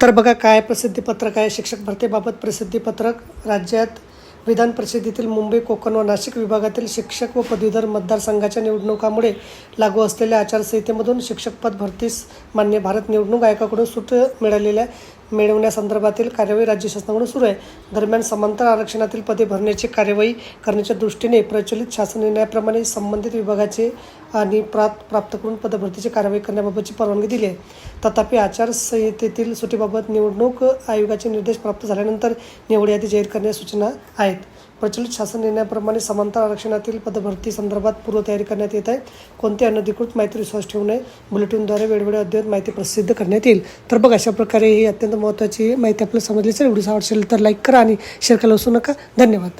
तर बघा काय प्रसिद्धीपत्रक आहे. शिक्षक भरतीबाबत प्रसिद्धीपत्रक राज्यात विधान परिषदेतील मुंबई कोकण व नाशिक विभागातील शिक्षक व पदवीधर मतदारसंघाच्या निवडणुकामुळे लागू असलेल्या आचारसंहितेमधून शिक्षकपद भरतीस मान्य भारत निवडणूक आयोगाकडून सूट मिळालेल्या मिळवण्यासंदर्भातील कार्यवाही राज्य शासनाकडून सुरू आहे. दरम्यान समांतर आरक्षणातील पदे भरण्याची कार्यवाही करण्याच्या दृष्टीने प्रचलित शासन निर्णयाप्रमाणे संबंधित विभागाचे आणि प्राप्त प्राप्त करून पदभरतीची कार्यवाही करण्याबाबतची परवानगी दिली आहे. तथापि आचारसंहितेतील सुटीबाबत निवडणूक आयोगाचे निर्देश प्राप्त झाल्यानंतर निवड यादी जाहीर करण्याच्या सूचना आहेत. प्रचलित शासन निर्णयाप्रमाणे समांतर आरक्षणातील पदभरती संदर्भात पूर्वतयारी करण्यात येत आहे. कोणत्याही अनधिकृत माहिती विश्वास ठेवू नये? बुलेटिनद्वारे वेळोवेळी अद्ययावत माहिती प्रसिद्ध करण्यात येईल. तर बघ अशा प्रकारे ही अत्यंत महत्त्वाची माहिती आपल्याला समजली असेल व्हिडिओ आवडशील तर लाईक करा आणि शेअर करायला विसरू नका. धन्यवाद.